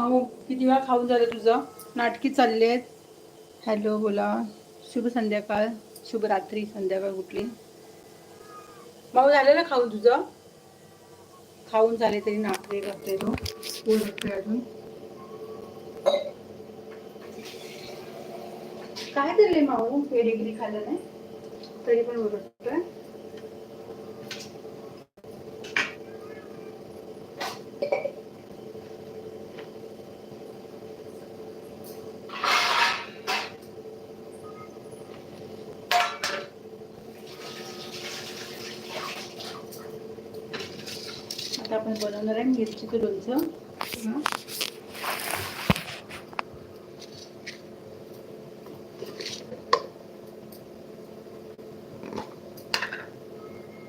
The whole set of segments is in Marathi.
माऊ किती वेळा खाऊन झालं तुझं? नाटकी चालली आहेत हॅलो बोला. शुभ संध्याकाळ. शुभ रात्री संध्याकाळ कुठली? माऊ झालं ना खाऊन तुझं? खाऊन झाले तरी नाटके करते तू. करते अजून. काय दिले माऊ? पेडिग्री खाल्लं नाही? तरी पण ओरडतोय आता आपण बनवणार आहे मिरचीचं लोणचं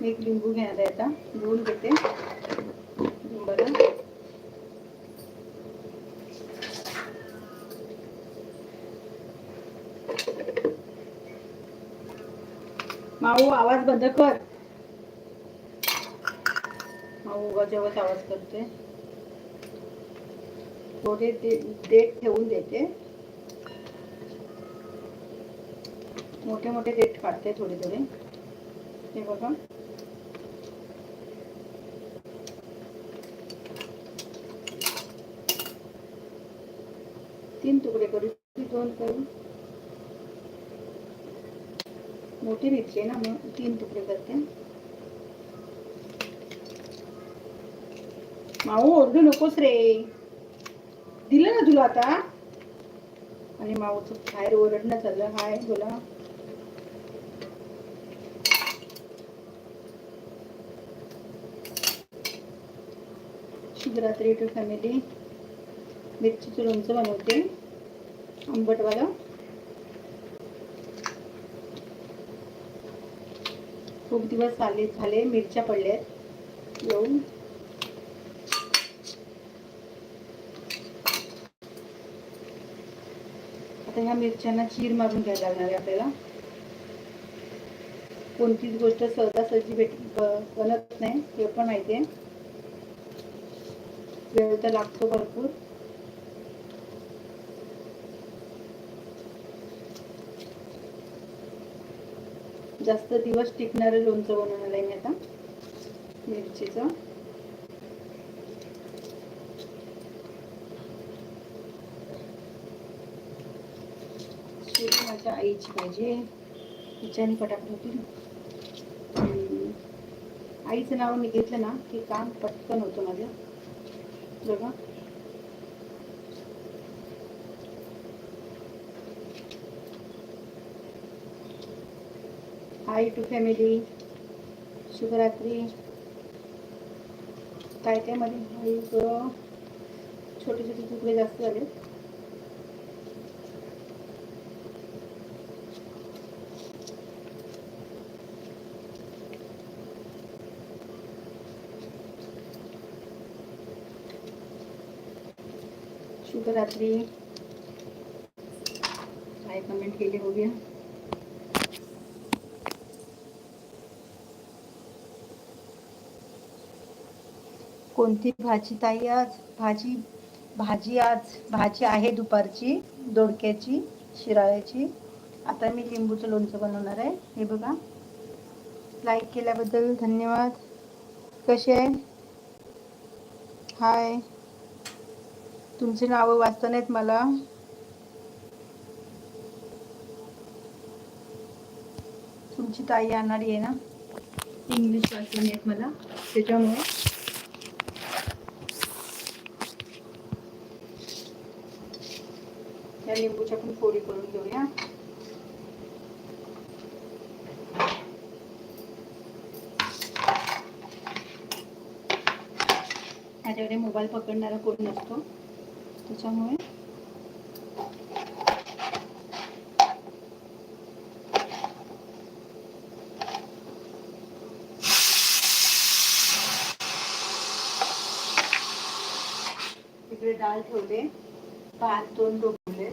एक लिंबू घेणार आहे आता. धुवून घेते. लिंबाला माऊ आवाज बंद कर. माऊ उगा जेव्हाच आवाज करते. थोडे देठ ठेवून देते. मोठे मोठे देठ काढते थोडे थोडे. हे बघा. तीन तुकडे करू की दोन करू. मोठी मिरची ना मग तीन तुकडे करते. माऊ ओरडू नकोस रे. दिलं ना तुला आता? आणि माऊचं बाहेर ओरडणं चाललं. हाय बोला. Shivratri to family. मिरचीचं लोणचं बनवते. आंबटवाला. खूप दिवस झाले झाले मिरच्या पडल्यात. येऊन. आता ह्या मिरच्यांना चीर मारून घ्यायला लागणार आहे आपल्याला. कोणतीच गोष्ट सहजासहजी भेट बनत नाही हे पण माहिती आहे. वेळ तर लागतो भरपूर. जास्त दिवस टिकणारं लोणचं बनवणार आहे मी आता मिरचीचं. शेवटी माझ्या आईची पाहिजे तिच्याने पटापट होती आईचं नाव मी घेतलं ना की काम पटकन होतं माझं. बघा. हाय टू फॅमिली शुभरात्री. काय काय मध्ये छोटे छोटे तुकडे जास्त झाले शुभरात्री. काय कमेंट केले बघूया. कोणती भाजी ताई आज? भाजी भाजी आज भाजी आहे दुपारची दोडक्याची शिराळ्याची. आता मी लिंबूचं लोणचं बनवणार आहे. हे बघा. लाईक केल्याबद्दल धन्यवाद. कसे आहे? हाय तुमची नावं वाचता नाहीत मला. तुमची ताई येणारी आहे ना? इंग्लिश वाचता नाहीत मला त्याच्यामुळे. या लिंबूच्या पण फोडी करून घेऊया. माझ्याकडे मोबाईल पकडणारा कोण नसतो. त्याच्यामुळे. इकडे डाळ ठेवले. भात दोन टोकले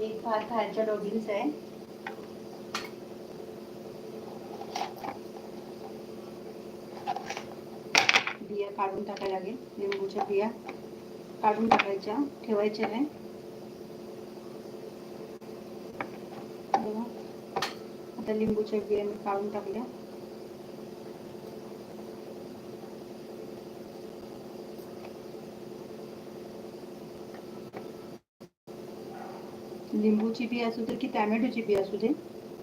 एक भात खायच्या डोगींचा आहे. काढून टाकायला लागेल. लिंबूच्या बिया काढून टाकायच्या ठेवायच्या नाही आता लिंबूच्या बिया मी काढून टाकल्या. लिंबूची बी असू दे की टॅमॅटोची बी असू दे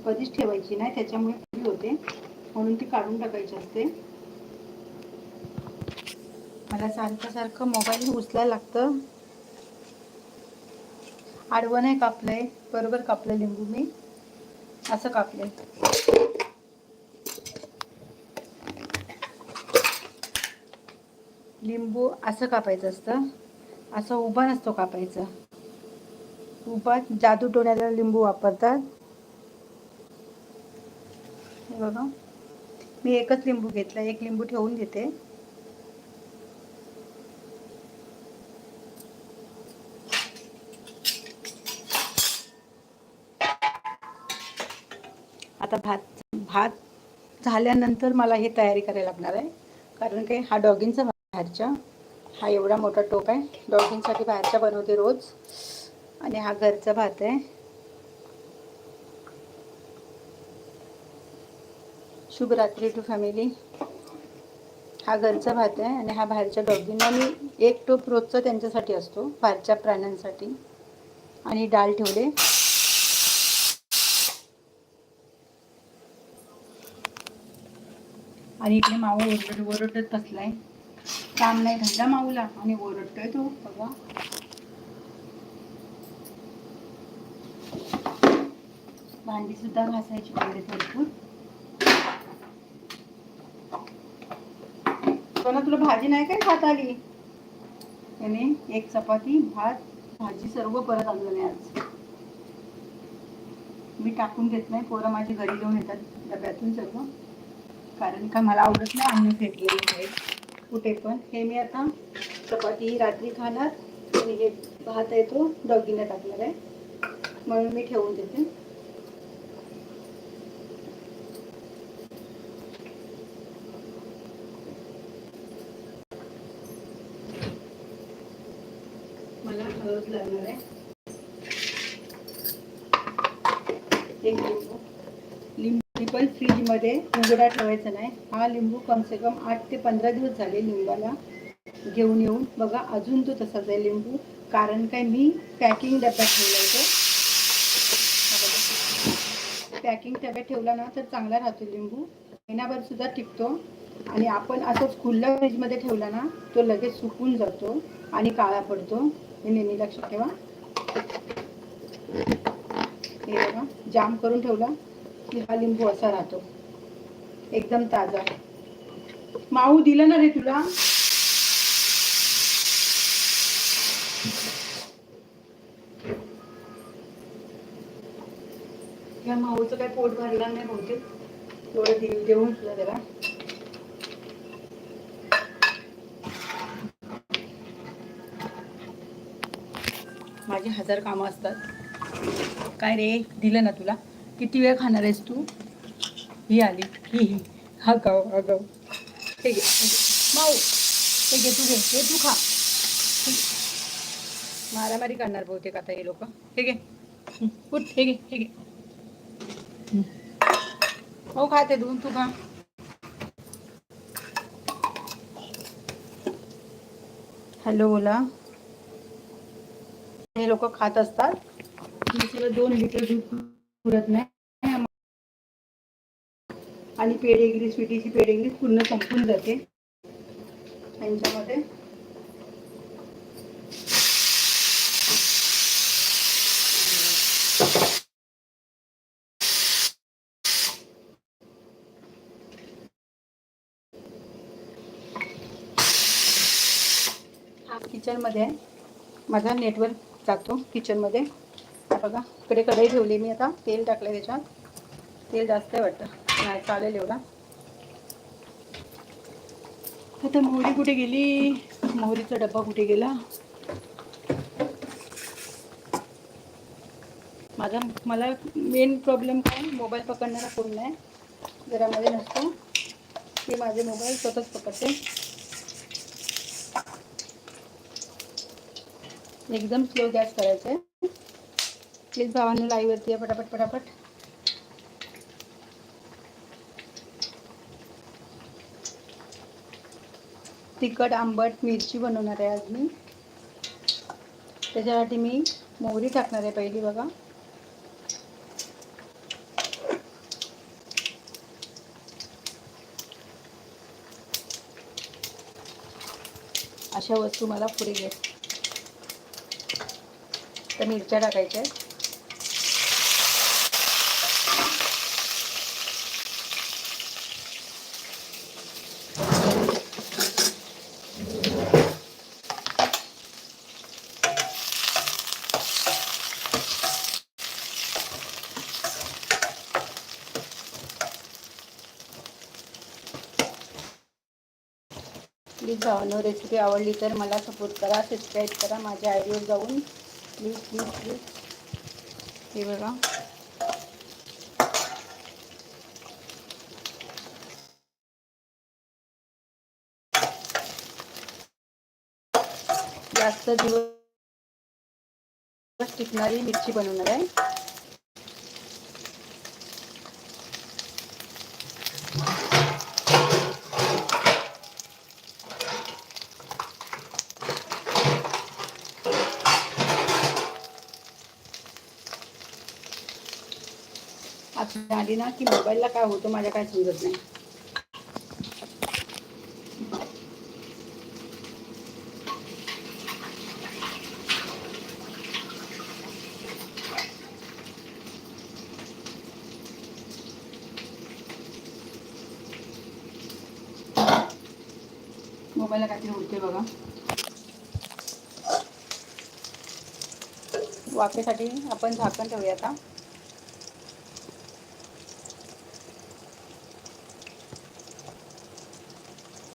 कधीच ठेवायची नाही त्याच्यामुळे होते. म्हणून ती काढून टाकायची असते. मला सारखं सारखं मोबाईल उचलायला लागतं. आडवं नाही कापलंय. बरोबर कापलं लिंबू मी. असं कापलंय. लिंबू असं कापायचं असतं. असं उभा नसतो कापायचा. उभा जादू टोण्याला लिंबू वापरतात. हे बघा. मी एकच लिंबू घेतला. एक लिंबू ठेवून देते. झाल्यानंतर मला ही तयारी करायला लागणार आहे. कारण की हा डॉगिंगचा बाहेरच्या. हा एवढा मोठा टोप आहे. डॉगिंगसाठी बाहेरच्या बनवते रोज. आणि हा घरचा भात आहे. शुभ रात्री टू फॅमिली. हा घरचा भात आहे आणि हा बाहेरच्या डॉगींना. मी एक टोप रोजचा त्यांच्यासाठी असतो बाहेरच्या प्राण्यांसाठी. आणि डाळ ठेवले. आणि इकडे माऊ ओरडत ओरडत बसलाय. काम नाही धंदा माऊला आणि ओरडतोय तो बघा. भांडी सुद्धा घासायची पडले भरपूर. सोना तुला भाजी नाही काय खाता आली? त्याने एक चपाती भात भाजी सर्व परत आणलं नाही आज. मी टाकून देत नाही पोरं माझी घरी घेऊन येतात डब्यातून सर्व. कारण का मला आवडत नाही अन्न फेटलेलं आहे कुठे पण. हे मी आता चपाती रात्री खाणार. आणि हे भात आहे तो डॉगीने टाकणार आहे. म्हणून मी ठेवून देते. मला हळद लागणार आहे. एक लिंबू. पण फ्रीजमध्ये उघडा ठेवायचा नाही. हा लिंबू कमसे कम आठ ते पंधरा दिवस झाले लिंबाला घेऊन येऊन. बघा अजून तो तसाच आहे लिंबू. कारण काय मी पॅकिंग डब्यात ठेवला आहे पॅकिंग डब्यात ठेवला ना तर चांगला राहतो लिंबू. महिनाभर सुद्धा टिकतो. आणि आपण असंच खुल्ल्या फ्रीजमध्ये ठेवला ना तो लगेच सुकून जातो आणि काळा पडतो. हे नेहमी लक्षात ठेवा. हे बघा जाम करून ठेवला. की हा लिंबू असा राहतो. एकदम ताजा. माऊ दिलं ना रे तुला? या माऊचं काय पोट भरला नाही बहुतेक. थोडं दिल देऊन तुला जरा. माझे हजार कामं असतात. काय रे? दिलं ना तुला? किती वेळ खाणार आहेस तू? ही आली. ही ही. हा गाव हा गाव हे घे. माऊ, हे घे, तू घे. हे तू खा. मारामारी करणार बहुतेक आता हे लोक. हे घे. उठ, हे घे हे घे. हं. हो खाते तू तू खा. हॅलो, बोला. हे लोक खात असतात. दोन लिटर दूध पुरत नाही. आणि पेडेगिरी स्वीटीची पेडेगिरी पूर्ण संपून जाते. त्यांच्यामध्ये. हा किचनमध्ये आहे माझा नेटवर्क जातो किचनमध्ये बघा. इकडे कढई ठेवली मी आता. तेल टाकलं त्याच्यात. तेल जास्त आहे वाटतं. नाही चालेल एवढा. आता मोहरी कुठे गेली? मोहरीचा डब्बा कुठे गेला? माझा मला मेन प्रॉब्लेम काय? मोबाईल पकडणारा कोण नाही. घरामध्ये नसतो. मी माझे मोबाईल स्वतःच पकडते. एकदम स्लो गॅस करायचं. आहे प्लीज भावांनी लाईवरती आहे पटापट पटापट. तिखट आंबट मिरची बनवणार आहे आज मी. त्याच्यासाठी मी मोहरी टाकणार आहे पहिली बघा. अशा वस्तू मला पुढे घे तर मिरच्या टाकायच्या आहेत. प्लीज भावनो रेसिपी आवडली तर मला सपोर्ट करा सबस्क्राईब करा माझ्या आयडीवर जाऊन. प्लीज प्लीज प्लीज हे बघा. जास्त दिवस टिकणारी मिरची बनवणार आहे. झाली ना की मोबाईलला काय होतं माझ्या काय समजत नाही. मोबाईलला काहीतरी उडते बघा. वाफेसाठी आपण झाकण ठेवूया आता.